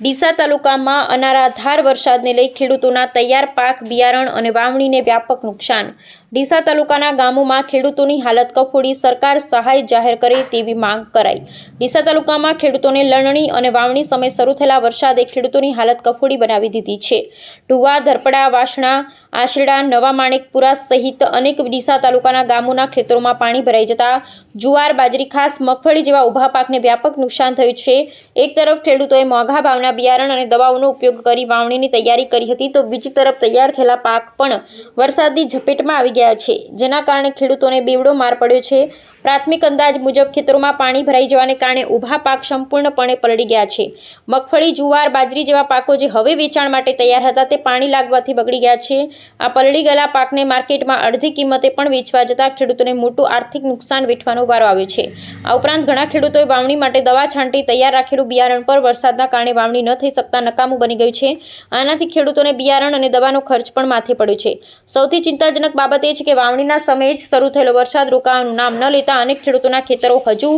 ડીસા તાલુકામાં અનારાધાર વરસાદને લઈ ખેડૂતોના તૈયાર પાક, બિયારણ અને વાવણીને વ્યાપક નુકસાન. ડીસા તાલુકાના ગામોમાં ખેડૂતોની હાલત કફોડી, સરકાર સહાય જાહેર કરે તેવી માંગ કરાઈ. ડીસા તાલુકામાં ખેડૂતોને લણણી અને વાવણી સમય શરૂ થયેલા વરસાદે ખેડૂતોની હાલત કફોડી બનાવી દીધી છે. ટુવા ધરપડા, વાસણા, આશરડા, નવા માણેકપુરા સહિત અનેક ડીસા તાલુકાના ગામોના ખેતરોમાં પાણી ભરાઈ જતા જુવાર, બાજરી, ખાસ મગફળી જેવા ઊભા પાકને વ્યાપક નુકસાન થયું છે. એક તરફ ખેડૂતોએ મોંઘા ભાવના બિયારણ અને દવાઓનો ઉપયોગ કરી વાવણીની તૈયારી કરી હતી તો બીજી તરફ તૈયાર થયેલા પાક પણ વરસાદની ઝપેટમાં આવી ગયા છે. જેના કારણે ખેડૂતોને બેવડો માર પડ્યો છે. પ્રાથમિક અંદાજ મુજબ ખેતરોમાં પાણી ભરાઈ જવાને કારણે ઊભા પાક સંપૂર્ણપણે પલળી ગયા છે. મગફળી, જુવાર, બાજરી જેવા પાકો જે હવે વેચાણ માટે તૈયાર હતા તે પાણી લાગવાથી બગડી ગયા છે. આ પલળી ગયેલા પાકને માર્કેટમાં અડધી કિંમતે પણ વેચવા જતાં ખેડૂતોને મોટું આર્થિક નુકસાન વેઠવાનો વારો આવ્યો છે. આ ઉપરાંત ઘણા ખેડૂતોએ વાવણી માટે દવા છાંટી તૈયાર રાખેલું બિયારણ પર વરસાદના કારણે વાવણી ન થઈ શકતા નકામું બની ગયું છે. આનાથી ખેડૂતોને બિયારણ અને દવાનો ખર્ચ પણ માથે પડ્યો છે. સૌથી ચિંતાજનક બાબત એ છે કે વાવણીના સમયે જ શરૂ થયેલો વરસાદ રોકાવાનું નામ ન લેતા અનેક ખેડૂતોના ખેતરો હજુ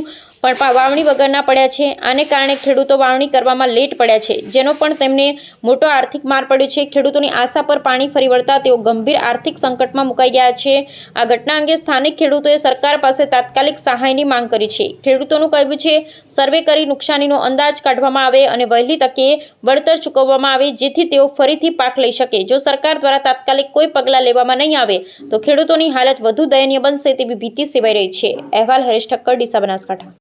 પણ વાવણી વગરના પડ્યા છે. આને કારણે ખેડૂતો વાવણી કરવામાં લેટ પડ્યા છે. જેનો પણ તેમને મોટો આર્થિક માર પડ્યો છે. ખેડૂતોની આશા પર પાણી ફરી વળતા તેઓ ગંભીર આર્થિક સંકટમાં મુકાઈ ગયા છે. આ ઘટના અંગે સ્થાનિક ખેડૂતોએ સરકાર પાસે તાત્કાલિક સહાયની માંગ કરી છે. ખેડૂતોનું કહેવું છે, સર્વે કરી નુકસાનીનો અંદાજ કાઢવામાં આવે અને વહેલી તકે વળતર ચૂકવવામાં આવે, જેથી તેઓ ફરીથી પાક લઈ શકે. જો સરકાર દ્વારા તાત્કાલિક કોઈ પગલાં લેવામાં નહીં આવે, તો ખેડૂતોની હાલત વધુ દયનીય બનશે તેવી ભીતિ સેવાઈ રહી છે. અહેવાલ હરેશ ઠક્કર, ડીસા બનાસકાંઠા.